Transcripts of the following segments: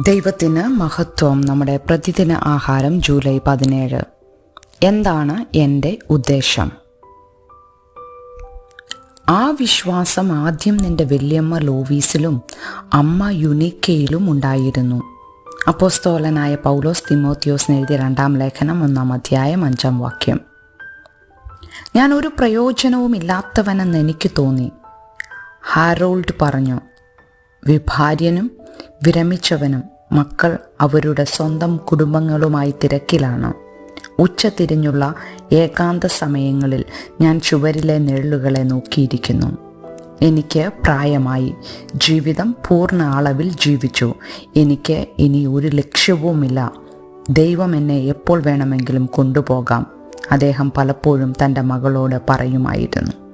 ദൈവത്തിന് മഹത്വം നമ്മുടെ പ്രതിദിന ആഹാരം ജൂലൈ പതിനേഴ്. എന്താണ് എന്റെ ഉദ്ദേശം? ആ വിശ്വാസം ആദ്യം നിന്റെ വല്യമ്മ ലോവീസിലും അമ്മ യുനിക്കയിലും ഉണ്ടായിരുന്നു. അപ്പോസ്തോലനായ പൗലോസ് തിമോത്തിയോസിന് എഴുതിയ രണ്ടാം ലേഖനം ഒന്നാം അധ്യായം അഞ്ചാം വാക്യം. ഞാൻ ഒരു പ്രയോജനവും ഇല്ലാത്തവനെന്ന് എനിക്ക് തോന്നി. ഹാരോൾഡ് പറഞ്ഞു വിഭാര്യനും വിരമിച്ചവനും മക്കൾ അവരുടെ സ്വന്തം കുടുംബങ്ങളുമായി തിരക്കിലാണ്. ഉച്ചതിരിഞ്ഞുള്ള ഏകാന്ത സമയങ്ങളിൽ ഞാൻ ചുവരിലെ നിഴലുകളെ നോക്കിയിരിക്കുന്നു. എനിക്ക് പ്രായമായി ജീവിതം പൂർണ അളവിൽ ജീവിച്ചു. എനിക്ക് ഇനി ഒരു ലക്ഷ്യവുമില്ല. ദൈവം എന്നെ എപ്പോൾ വേണമെങ്കിലും കൊണ്ടുപോകാം. അദ്ദേഹം പലപ്പോഴും തന്റെ മകളോട് പറയുമായിരുന്നു.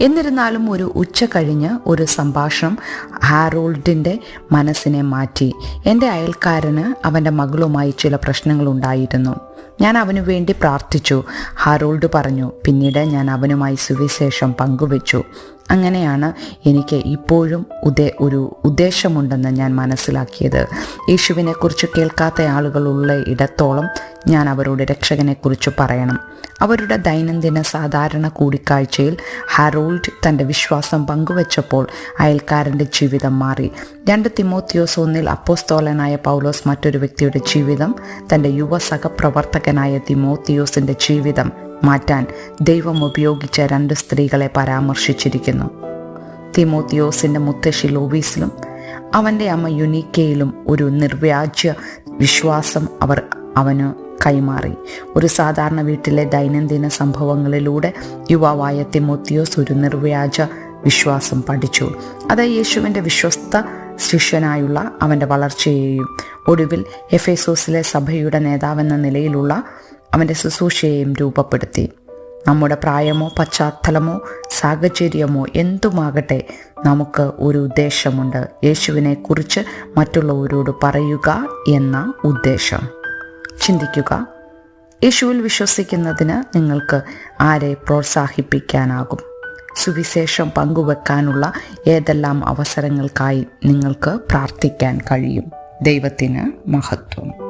എന്നിരുന്നാലും ഒരു ഉച്ച കഴിഞ്ഞ് ഒരു സംഭാഷണം ഹാരോൾഡിന്റെ മനസ്സിനെ മാറ്റി. എന്റെ അയൽക്കാരന് അവന്റെ മകളുമായി ചില പ്രശ്നങ്ങളുണ്ടായിരുന്നു ഞാൻ അവനു വേണ്ടി പ്രാർത്ഥിച്ചു. ഹാരോൾഡ് പറഞ്ഞു പിന്നീട് ഞാൻ അവനുമായി സുവിശേഷം പങ്കുവച്ചു. അങ്ങനെയാണ് എനിക്ക് ഇപ്പോഴും ഉദേ ഒരു ഉദ്ദേശമുണ്ടെന്ന് ഞാൻ മനസ്സിലാക്കിയത്. യേശുവിനെക്കുറിച്ച് കേൾക്കാത്ത ആളുകളുള്ള ഇടത്തോളം ഞാൻ അവരുടെ രക്ഷകനെക്കുറിച്ച് പറയണം. അവരുടെ ദൈനംദിന സാധാരണ കൂടിക്കാഴ്ചയിൽ ഹറോൾഡ് തന്റെ വിശ്വാസം പങ്കുവച്ചപ്പോൾ അയൽക്കാരന്റെ ജീവിതം മാറി. രണ്ട് തിമോത്തിയോസ് ഒന്നിൽ അപ്പോസ്തോലനായ പൗലോസ് മറ്റൊരു വ്യക്തിയുടെ ജീവിതം തന്റെ യുവ സഹപ്രവർത്തകനായ തിമോത്തിയോസിന്റെ ജീവിതം. മാറ്റാൻ ദൈവം ഉപയോഗിച്ച രണ്ട് സ്ത്രീകളെ പരാമർശിച്ചിരിക്കുന്നു. തിമോത്തിയോസിന്റെ മുത്തശ്ശി ലോബീസിലും അവന്റെ അമ്മ യുനീക്കയിലും ഒരു നിർവ്യാജ്യ വിശ്വാസം അവർ അവന് കൈമാറി. ഒരു സാധാരണ വീട്ടിലെ ദൈനംദിന സംഭവങ്ങളിലൂടെ യുവാവായ തിമോത്തിയോസ് ഒരു നിർവ്യാജ വിശ്വാസം പഠിച്ചു. അത് യേശുവിന്റെ വിശ്വസ്ത ശിഷ്യനായുള്ള അവന്റെ വളർച്ചയെയും ഒടുവിൽ എഫേസോസിലെ സഭയുടെ നേതാവെന്ന നിലയിലുള്ള അവന്റെ ശുശ്രൂഷയെയും രൂപപ്പെടുത്തി. നമ്മുടെ പ്രായമോ പശ്ചാത്തലമോ സാഹചര്യമോ എന്തുമാകട്ടെ നമുക്ക് ഒരു ഉദ്ദേശമുണ്ട്. യേശുവിനെക്കുറിച്ച് മറ്റുള്ളവരോട് പറയുക എന്ന ഉദ്ദേശം. ചിന്തിക്കുക. യേശുവിൽ വിശ്വസിക്കുന്നതിന് നിങ്ങൾക്ക് ആരെ പ്രോത്സാഹിപ്പിക്കാനാകും? സുവിശേഷം പങ്കുവെക്കാനുള്ള ഏതെല്ലാം അവസരങ്ങൾക്കായി നിങ്ങൾക്ക് പ്രാർത്ഥിക്കാൻ കഴിയും? ദൈവത്തിന് മഹത്വം.